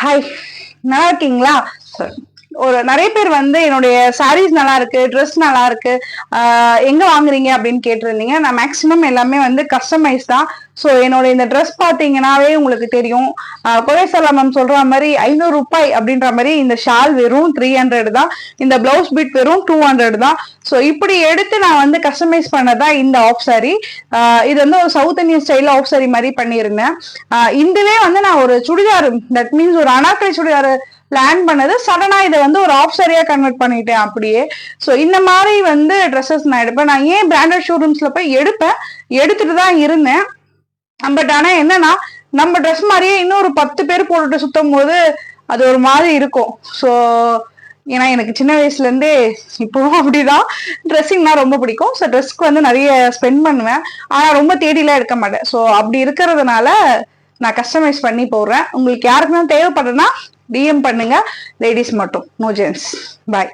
Hi நல்லா இருக்கீங்களா? ஒரு நிறைய பேர் வந்து என்னுடைய சாரீஸ் நல்லா இருக்கு ட்ரெஸ் நல்லா இருக்கு எங்க வாங்குறீங்க அப்படின்னு கேட்டிருந்தீங்க. நான் மேக்ஸிமம் எல்லாமே வந்து கஸ்டமைஸ் தான். ஸோ என்னோட இந்த ட்ரெஸ் பார்த்தீங்கன்னாவே உங்களுக்கு தெரியும். கொலைசலா மேம் சொல்ற மாதிரி ஐநூறு ரூபாய் அப்படின்ற மாதிரி இந்த ஷால் வெறும் த்ரீ ஹண்ட்ரட் தான். இந்த பிளவுஸ் பிட் வெறும் டூ ஹண்ட்ரட் தான். ஸோ இப்படி எடுத்து நான் வந்து கஸ்டமைஸ் பண்ணதான் இந்த ஆஃப் சாரி இது வந்து ஒரு South Indian style of sari மாதிரி பண்ணியிருந்தேன். இதுவே வந்து நான் ஒரு சுடிதார் தட் மீன்ஸ் ஒரு அனாக்கரை சுடிதார் லேண்ட் பண்ணது. சடனா இதை வந்து ஒரு ஆஃப் சாரியா கன்வெர்ட் பண்ணிட்டேன் அப்படியே. ஸோ இந்த மாதிரி வந்து ட்ரெஸ்ஸஸ் நான் எடுப்பேன். நான் ஏன் பிராண்டட் ஷோரூம்ஸ்ல போய் எடுப்பேன்? எடுத்துட்டு தான் இருந்தேன். பட் ஆனா என்னன்னா நம்ம ட்ரெஸ் மாதிரியே இன்னொரு பத்து பேர் போட்டுட்டு சுத்தும் போது அது ஒரு மாதிரி இருக்கும். ஸோ ஏன்னா எனக்கு சின்ன வயசுல இருந்தே இப்பவும் அப்படிதான். ட்ரெஸ்ஸிங்னா ரொம்ப பிடிக்கும். ஸோ ட்ரெஸ்க்கு வந்து நிறைய ஸ்பெண்ட் பண்ணுவேன். ஆனா ரொம்ப தேடிலாம் எடுக்க மாட்டேன். ஸோ அப்படி இருக்கிறதுனால நான் கஸ்டமைஸ் பண்ணி போடுறேன். உங்களுக்கு யாருக்குன்னா தேவைப்படுதுன்னா டிஎம் பண்ணுங்க. லேடிஸ் மட்டும். No gents bye